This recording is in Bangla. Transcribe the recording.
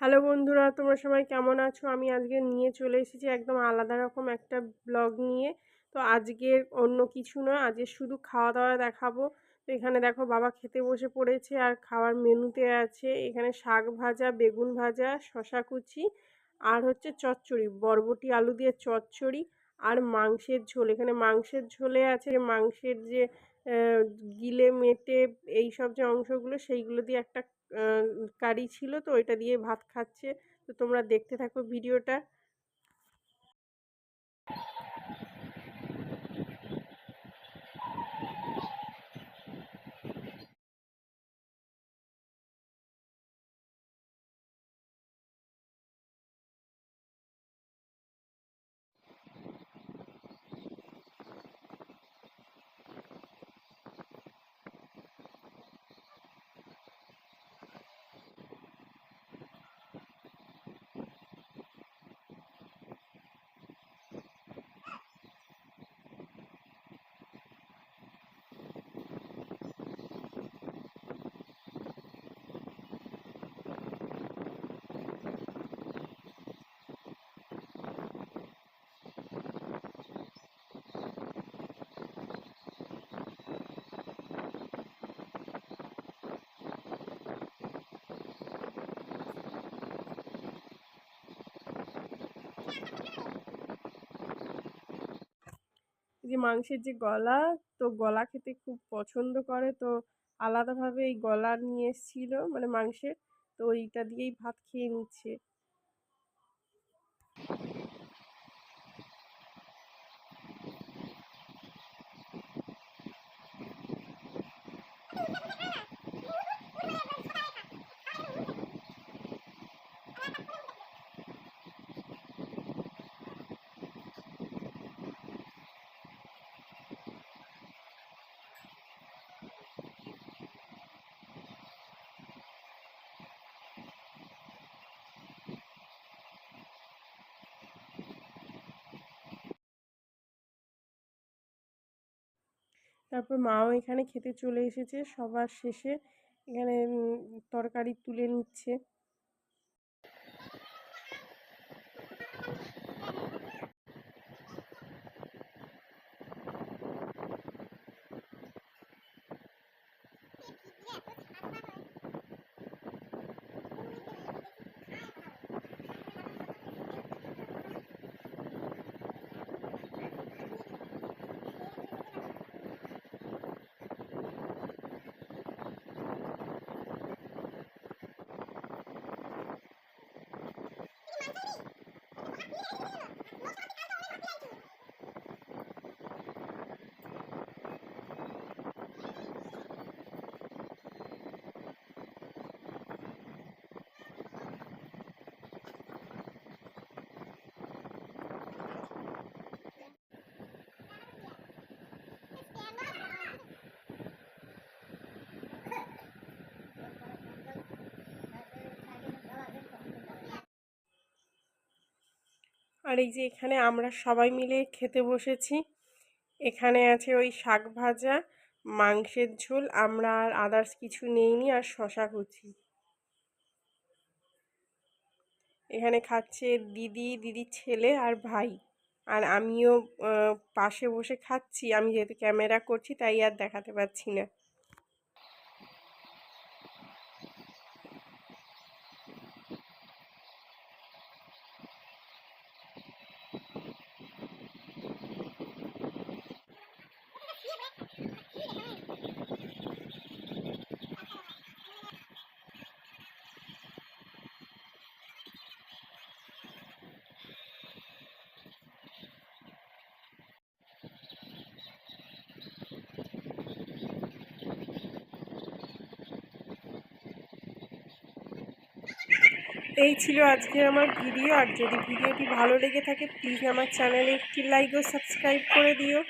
হ্যালো বন্ধুরা, তোমরা সবাই কেমন আছো? আমি আজকে নিয়ে চলে এসেছি একদম আলাদা রকম একটা ব্লগ নিয়ে। তো আজকের অন্য কিছু না, আজকে শুধু খাওয়া দাওয়া দেখাবো। তো এখানে দেখো বাবা খেতে বসে পড়েছে আর খাওয়ার মেনুতে আছে এখানে শাক ভাজা, বেগুন ভাজা শশা কুচি আর হচ্ছে চচ্চড়ি, বরবটি, আলু দিয়ে চচ্চড়ি আর মাংসের ঝোল। এখানে মাংসের ঝোলে আছে, মাংসের যে গিলে মেটে এই সব যে অংশগুলো সেইগুলো দিয়ে একটা কারি ছিল তো ওইটা দিয়ে ভাত খাচ্ছে। তো তোমরা দেখতে থাকো ভিডিওটা। যে মাংসের যে গলা, তো গলা খেতে খুব পছন্দ করে। তো আলাদাভাবে এই গলা নিয়ে এসেছিল মানে মাংসের। তো ওইটা দিয়েই ভাত খেয়ে নিচ্ছে। তারপর মাও এখানে খেতে চলে এসেছে। সবার শেষে এখানে তরকারি তুলে নিচ্ছে। আর এই যে এখানে আমরা সবাই মিলে খেতে বসেছি। এখানে আছে ওই শাক ভাজা, মাংসের ঝোল, আমরা আর আদার্স কিছু নেইনি আর শশা কুচি। এখানে খাচ্ছে দিদি, দিদির ছেলে আর ভাই। আর আমিও পাশে বসে খাচ্ছি। আমি যেহেতু ক্যামেরা করছি, তাই আর দেখাতে পারছি না। এই ছিল আজকে আমার ভিডিও, আর যদি ভিডিওটি ভালো লেগে থাকে প্লিজ আমার চ্যানেলে একটি লাইক ও সাবস্ক্রাইব করে দিও।